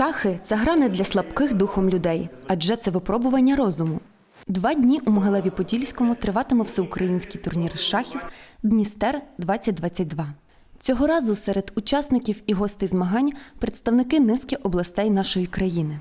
Шахи це гра не для слабких духом людей, адже це випробування розуму. Два дні у Могилеві Подільському триватиме всеукраїнський турнір шахів Дністер 2022. Цього разу серед учасників і гостей змагань представники низки областей нашої країни.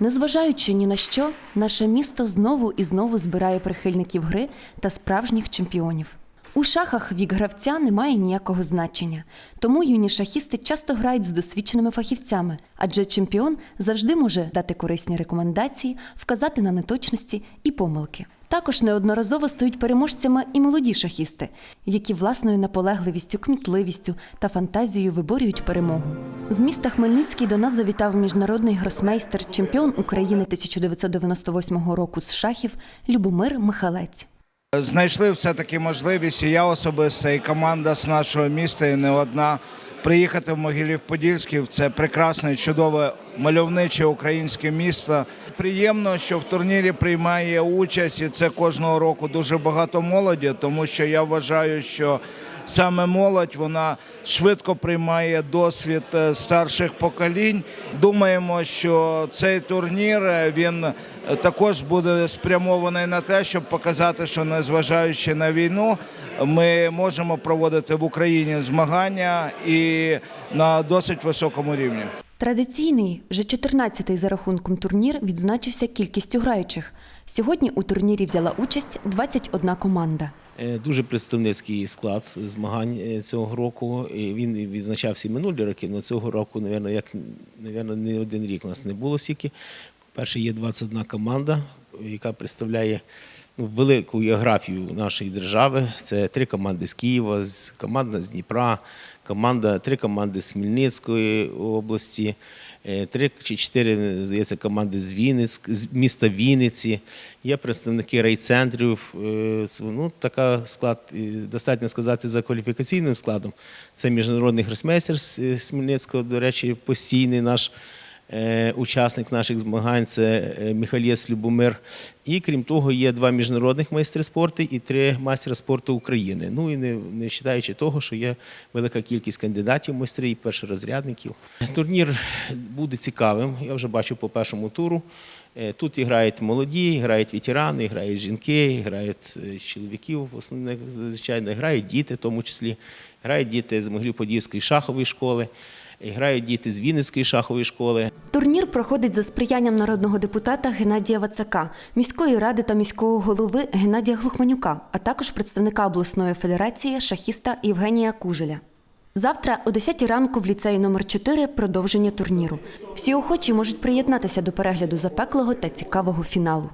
Незважаючи ні на що, наше місто знову і знову збирає прихильників гри та справжніх чемпіонів. У шахах вік гравця не має ніякого значення, тому юні шахісти часто грають з досвідченими фахівцями, адже чемпіон завжди може дати корисні рекомендації, вказати на неточності і помилки. Також неодноразово стають переможцями і молоді шахісти, які власною наполегливістю, кмітливістю та фантазією виборюють перемогу. З міста Хмельницький до нас завітав міжнародний гросмейстер, чемпіон України 1998 року з шахів Любомир Михалець. Знайшли все-таки можливість, і я особисто, і команда з нашого міста, і не одна, приїхати в Могилів-Подільський. Це прекрасне, чудове, мальовниче українське місто. Приємно, що в турнірі приймає участь, і це кожного року дуже багато молоді, тому що я вважаю, що саме молодь вона швидко приймає досвід е, старших поколінь. Думаємо, що цей турнір е, він е, також буде спрямований на те, щоб показати, що незважаючи на війну, ми можемо проводити в Україні змагання і на досить високому рівні. Традиційний, вже 14-й за рахунком турнір відзначився кількістю граючих. Сьогодні у турнірі взяла участь 21 команда. Е, Дуже представницький склад змагань е, цього року. І Він відзначався і минулі роки, але цього року, мабуть, як мабуть, не один рік у нас не було стільки. Перше є 21 команда, яка представляє ну, велику географію нашої держави. Це три команди з Києва, команда з Дніпра, команда, три команди з Хмельницької області, е, три чи чотири, здається, команди з Вінниць, з міста Вінниці. Є представники райцентрів. е, Ну, така склад, достатньо сказати, за кваліфікаційним складом. Це міжнародний гросмейстер з е, Хмельницького, до речі, постійний наш учасник наших змагань це е, Михайлєс Любомир. І крім того, є два міжнародних майстри спорту і три майстра спорту України. Ну і не, не вважаючи того, що є велика кількість кандидатів в майстри і першорозрядників. Турнір буде цікавим. Я вже бачу по першому туру. Е, Тут грають молоді, грають ветерани, грають жінки, грають е, чоловіків, звичайно, грають діти, в тому числі. Грають діти з Могилів-Подільської шахової школи, грають діти з Вінницької шахової школи. Турнір проходить за сприянням народного депутата Геннадія Вацака, міської ради та міського голови Геннадія Глухманюка, а також представника обласної федерації шахіста Євгенія Кужеля. Завтра о 10 ранку в ліцеї номер 4 продовження турніру. Всі охочі можуть приєднатися до перегляду запеклого та цікавого фіналу.